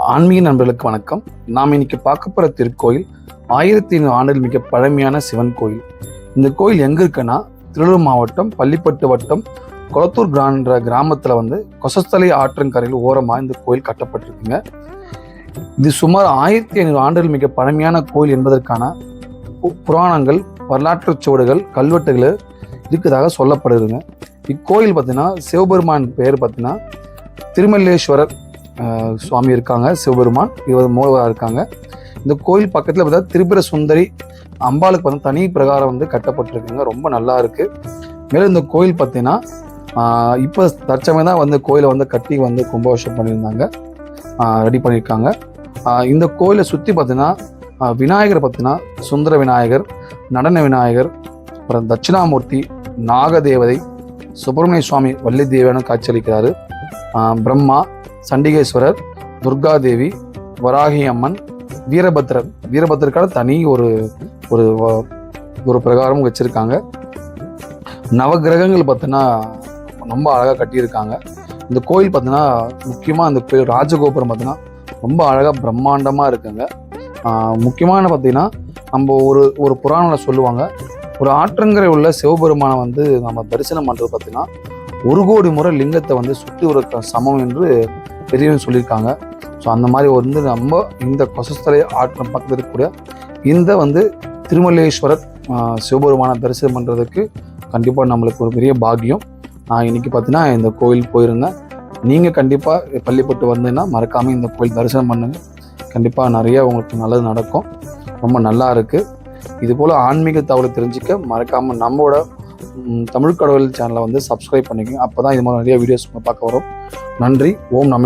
ஆன்மீக நண்பர்களுக்கு வணக்கம். நாம் இன்னைக்கு பார்க்க போகிற திருக்கோயில் ஆயிரத்தி ஐநூறு ஆண்டுகள் மிக பழமையான சிவன் கோயில். இந்த கோயில் எங்கே இருக்குன்னா திருவள்ளூர் மாவட்டம் பள்ளிப்பட்டு வட்டம் கொளத்தூர் கிரான்ற கிராமத்தில் வந்து கொசஸ்தலை ஆற்றங்கரையில் ஓரமாக இந்த கோயில் கட்டப்பட்டிருக்குங்க. இது சுமார் ஆயிரத்தி ஐநூறு ஆண்டுகள் மிக பழமையான கோயில் என்பதற்கான பு- புராணங்கள் வரலாற்று சுவடுகள் கல்வெட்டுகள் இருக்கிறதாக சொல்லப்படுதுங்க. இக்கோயில் பார்த்தீங்கன்னா சிவபெருமான் பெயர் பார்த்தீங்கன்னா திருமல்லேஸ்வரர் சுவாமி இருக்காங்க சிவபெருமான் இவர் மூலவராக இருக்காங்க. இந்த கோயில் பக்கத்தில் பார்த்தா திரிபுர சுந்தரி அம்பாளுக்கு வந்து தனி பிரகாரம் வந்து கட்டப்பட்டிருக்குங்க. ரொம்ப நல்லா இருக்கு. மேலும் இந்த கோயில் பார்த்தீங்கன்னா இப்போ தற்சமயம் தான் வந்து கோயிலை வந்து கட்டி வந்து கும்பாபிஷேகம் பண்ணியிருந்தாங்க. ரெடி பண்ணியிருக்காங்க. இந்த கோயிலை சுற்றி பார்த்தீங்கன்னா விநாயகர் பார்த்தீங்கன்னா சுந்தர விநாயகர் நடன விநாயகர் அப்புறம் தட்சிணாமூர்த்தி நாகதேவதை சுப்பிரமணிய சுவாமி வள்ளி தேவையான காட்சியளிக்கிறாரு பிரம்மா சண்டிகேஸ்வரர் துர்காதேவி வராகி அம்மன் வீரபத்ரர். வீரபத்ரக்கான தனி ஒரு ஒரு வ- ஒரு பிரகாரம் வச்சுருக்காங்க. நவகிரகங்கள் பார்த்தோன்னா ரொம்ப அழகாக கட்டியிருக்காங்க. இந்த கோயில் பார்த்தீங்கன்னா முக்கியமாக அந்த கோயில் ராஜகோபுரம் பார்த்தோன்னா ரொம்ப அழகாக பிரம்மாண்டமாக இருக்குங்க. முக்கியமான பார்த்தீங்கன்னா நம்ம ஒரு ஒரு புராணில் சொல்லுவாங்க. ஒரு ஆற்றங்கரை உள்ள சிவபெருமானை வந்து நம்ம தரிசனம் பண்ணுறது பார்த்தீங்கன்னா ஒரு கோடி முறை லிங்கத்தை வந்து சுற்றி ஒரு சமம் என்று பெரியவங்க சொல்லியிருக்காங்க. ஸோ அந்த மாதிரி வந்து நம்ம இந்த கொசஸ்தலை ஆற்றம் பக்கத்தில் இருக்கக்கூடிய இந்த வந்து திருமல்லேஸ்வரர் சிவபெருமான சிவபெருமானை தரிசனம் பண்ணுறதுக்கு கண்டிப்பாக நம்மளுக்கு ஒரு பெரிய பாக்கியம். நான் இன்னைக்கு பார்த்தீங்கன்னா இந்த கோயில் போயிருந்தேன். நீங்கள் கண்டிப்பாக பள்ளிப்பட்டு வந்தீங்கன்னா மறக்காமல் இந்த கோயில் தரிசனம் பண்ணுங்க. கண்டிப்பாக நிறைய உங்களுக்கு நல்லது நடக்கும். ரொம்ப நல்லா இருக்குது இது போல் ஆன்மீக தகவலை தெரிஞ்சுக்க மறக்காமல் நம்மளோட தமிழ் கடவுள் சேனலை வந்து சப்ஸ்கிரைப் பண்ணிக்கோங்க. அப்போ தான் இது மாதிரி நிறைய வீடியோஸ் பார்க்க வரும். நன்றி. ஓம் நம்ம